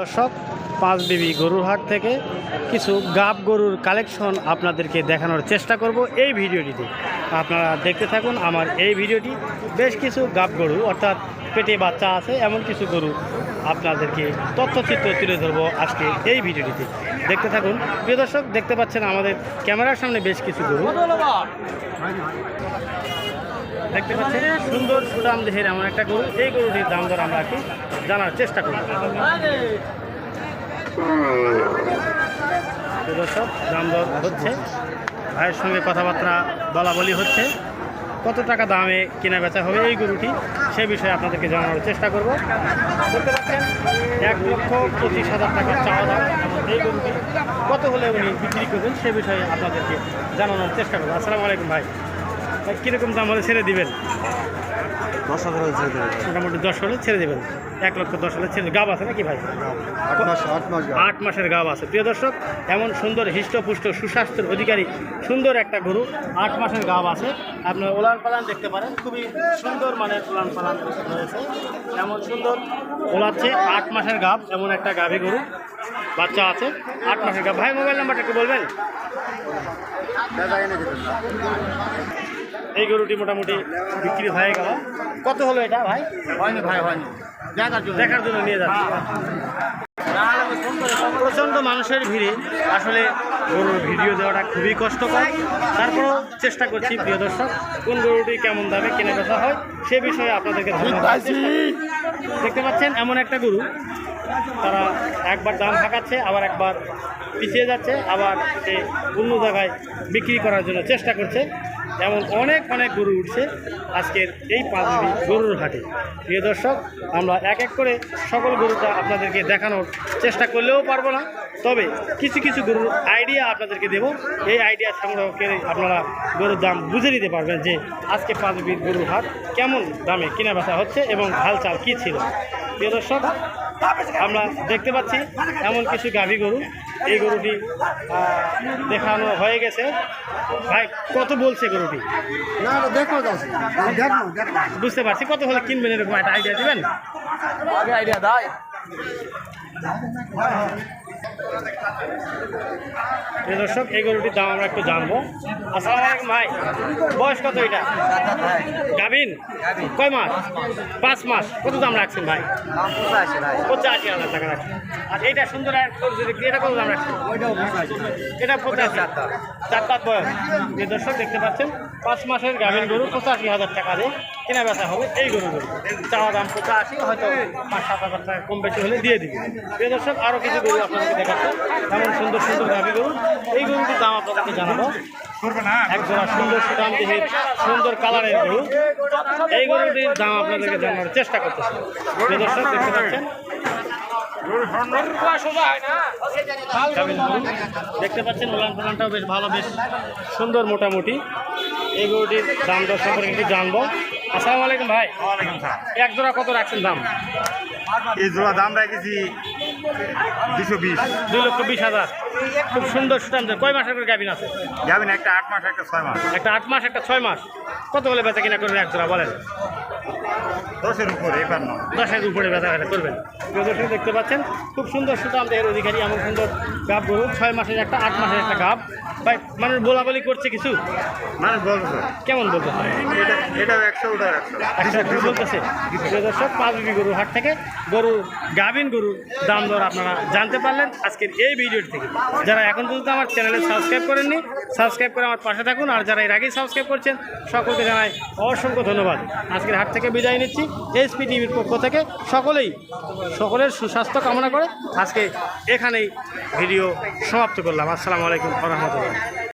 দর্শক, পাঁচ বিবি গরুর হাট থেকে কিছু গাব গরুর কালেকশন আপনাদেরকে দেখানোর চেষ্টা করব এই ভিডিওটিতে। আপনারা দেখতে থাকুন আমার এই ভিডিওটি। বেশ কিছু গাব গরু, অর্থাৎ পেটে বাচ্চা আছে, এমন কিছু গরু আপনাদেরকে তথ্যচিত্র তুলে ধরবো আজকে এই ভিডিওটিতে। দেখতে থাকুন। প্রিয় দর্শক, দেখতে পাচ্ছেন আমাদের ক্যামেরার সামনে বেশ কিছু গরু। দেখতে পাচ্ছেন, সুন্দর সুদাম দেহের এমন একটা গরু। এই গরুটির দাম দর আমরা একটু জানার চেষ্টা করব। দর্শক, দাম দর হচ্ছে। ভাইয়ের সঙ্গে কথাবার্তা বলা বলি হচ্ছে। কত টাকা দামে কেনা বেচা হবে এই গরুটি, সে বিষয়ে আপনাদেরকে জানানোর চেষ্টা করব। এক লক্ষ পঁচিশ হাজার টাকা চাওয়া দাম এই গরুটি। কত হলে উনি বিক্রি করবেন, সে বিষয়ে আপনাদেরকে জানানোর চেষ্টা করব। আসসালামু আলাইকুম ভাই। কীরকম দাম হলে ছেড়ে দিবেন? দশ হাজার হয়েছে এটা। মোটামুটি দশ হলে ছেড়ে দেবেন। এক লক্ষ দশ হলে ছেড়ে গাব আছে নাকি ভাই? আট মাস আট আট মাসের গাব আছে। প্রিয় দর্শক এমন সুন্দর হৃষ্টপুষ্ট সুস্বাস্থ্যের অধিকারী সুন্দর একটা গরু আট মাসের গাব আছে। আপনার ওলান পালান দেখতে পারেন। খুবই সুন্দর মানের ওলান পালান রয়েছে। এমন সুন্দর ওলাচ্ছে আট মাসের গাব এমন একটা গাভী গরু। বাচ্চা আছে আট মাসের গাব। ভাই মোবাইল নাম্বারটা একটু বলবেন? এই গরুটি মোটামুটি বিক্রি হয়ে গেল। কত হলো এটা ভাই? হয়নি ভাই হয়নি। দেখার জন্য। দেখার জন্য নিয়ে যাচ্ছি। প্রচণ্ড মানুষের ভিড়ে আসলে গরুর ভিডিও দেওয়াটা খুবই কষ্টকর। তারপরেও চেষ্টা করছি প্রিয় দর্শক কোন গরুটি কেমন দামে কেনা বেচা হয় সে বিষয়ে আপনাদেরকে। দেখতে পাচ্ছেন এমন একটা গরু। তারা একবার দাম থাকাচ্ছে আবার একবার পিছিয়ে যাচ্ছে আবার সে অন্য জায়গায় বিক্রি করার জন্য চেষ্টা করছে। এমন অনেক অনেক গরু উঠছে আজকের এই পাঁচবি গরুর হাটে। প্রিয় দর্শক, আমরা এক এক করে সকল গরুটা আপনাদেরকে দেখানোর চেষ্টা করলেও পারব না, তবে কিছু কিছু গরুর আইডিয়া আপনাদেরকে দেব। এই আইডিয়া সংগ্রহ করে আপনারা গরুর দাম বুঝে নিতে পারবেন যে আজকে পাঁচ পাঁচবির গরুর হাট কেমন দামে কেনা বেচা হচ্ছে এবং হালচাল কী ছিল। প্রিয় দর্শক আমরা দেখতে পাচ্ছি এমন কিছু গাভী গরু। এই গরুটি দেখানো হয়ে গেছে। ভাই কত বলছে গরুটি? না না দেখো যাচ্ছি দেখো দেখো। বুঝতে পারছি কত হলে কিনবেন এরকম একটা আইডিয়া দেবেন? আগে আইডিয়া দাই প্রিয় দর্শক, এই গরুটির দাম আমরা একটু জানব। আসসালামু ভাই, বয়স কত এটা? গাভিন? কয় মাস? পাঁচ মাস। কত দাম রাখছেন ভাই? পঁচাশি হাজার টাকা রাখছেন। আর এইটা সুন্দর এটা কত দাম রাখছেন? এটা পঁচাশি। চার পাঁচ বয়স। দর্শক, দেখতে পাচ্ছেন, পাঁচ মাসের গাভীর গরু পঁচাশি হাজার টাকা দিয়ে কেনা বেচা হবে, এই গরু গরু চাওয়া দাম পঁচাশি হয়তো পাঁচ, সাত হাজার টাকা কম বেশি হলে দিয়ে দিবে। প্রিয় দর্শক আরও কিছু গরু আপনাদেরকে দেখাচ্ছে। এমন সুন্দর সুন্দর গাভী গরু। এই গরুটির দাম আপনাদেরকে জানাব। একজোড়া সুন্দর সুদাম সুন্দর কালারের গরু। এই গরুটির দাম আপনাদেরকে জানানোর চেষ্টা করতেছি। প্রিয় দর্শক, দেখতে পাচ্ছেন? দেখতে পাচ্ছেন, উলান পালানটাও বেশ ভালো, বেশ সুন্দর মোটামুটি। এই গরুটির দাম দর সম্পর্কে একটু জানব। আসসালামু আলাইকুম ভাই। এক জোড়া কত রাখছেন দাম? এই জোড়া দাম রেখেছি দুশো বিশ। দুই লক্ষ বিশ হাজার। খুব সুন্দর সুদাম কয় মাসের করে গাভিন আছে? যাবেন একটা আট মাস একটা ছয় মাস। একটা আট মাস একটা ছয় মাস। কত বলে বেচা কিনা করবেন এক জোড়া বলেন? দশের উপরে এবার নয়। দশের উপরে কেনা করবেন। প্রিয় দর্শক দেখতে পাচ্ছেন খুব সুন্দর সুতাম দেহের অধিকারী এমন সুন্দর গাব গরু ছয় মাসের একটা আট মাসের একটা গাব। ভাই মানুষ বলা বলি করছে কিছু? মানে বলছো কেমন বলতে এটা একশো একশো। বলতেছে। দর্শক পাঁচ বিবি গরু হাট থেকে গরু গাভিন গরুর দাম দর আপনারা জানতে পারলেন। আজকের এই ভিডিওটি থেকে। যারা এখন পর্যন্ত আমার চ্যানেলে সাবস্ক্রাইব করেননি সাবস্ক্রাইব করে আমার পাশে থাকুন। আর যারা এর আগেই সাবস্ক্রাইব করছেন, সকলকে জানাই অসংখ্য ধন্যবাদ। আজকের হাট থেকে বিদায় নিচ্ছি। এসপি টিভির পক্ষ থেকে সকলেই সকলের সুস্বাস্থ্য কামনা করে আজকে এখানেই ভিডিও সমাপ্ত করলাম। আসসালামু আলাইকুম রহমতুল্লাহ।